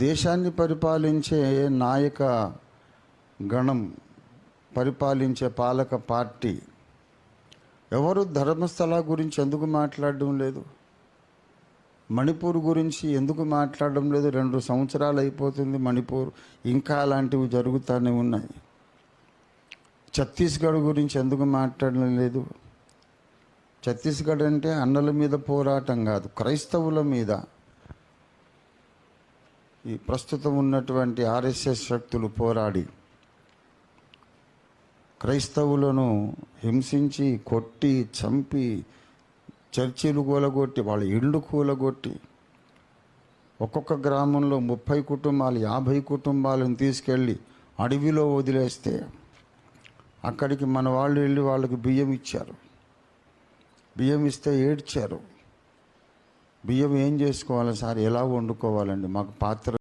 దేశాన్ని పరిపాలించే నాయక గణం పరిపాలించే పాలక పార్టీ. ఎవరు ధర్మస్థల గురించి ఎందుకు మాట్లాడడం లేదు? మణిపూర్ గురించి ఎందుకు మాట్లాడడం లేదు? రెండు సంవత్సరాలు అయిపోతుంది మణిపూర్. ఇంకా అలాంటివి జరుగుతూనే ఉన్నాయి. ఛత్తీస్గఢ్ గురించి ఎందుకు మాట్లాడడం లేదు? ఛత్తీస్గఢ్ అంటే అన్నల మీద పోరాటం కాదు క్రైస్తవుల మీద. ఈ ప్రస్తుతం ఉన్నటువంటి ఆర్ఎస్ఎస్ శక్తులు పోరాడి క్రైస్తవులను హింసించి కొట్టి చంపి చర్చిలు కూలగొట్టి వాళ్ళ ఇళ్ళు కూలగొట్టి ఒక్కొక్క గ్రామంలో ముప్పై కుటుంబాలు యాభై కుటుంబాలను తీసుకెళ్ళి అడవిలో వదిలేస్తే అక్కడికి మన వాళ్ళు వెళ్ళి వాళ్ళకి బియ్యం ఇచ్చారు. బియ్యం ఇస్తే ఏడ్చారు. బియ్యం ఏం చేసుకోవాలి సార్? ఎలా వండుకోవాలండి? మాకు పాత్ర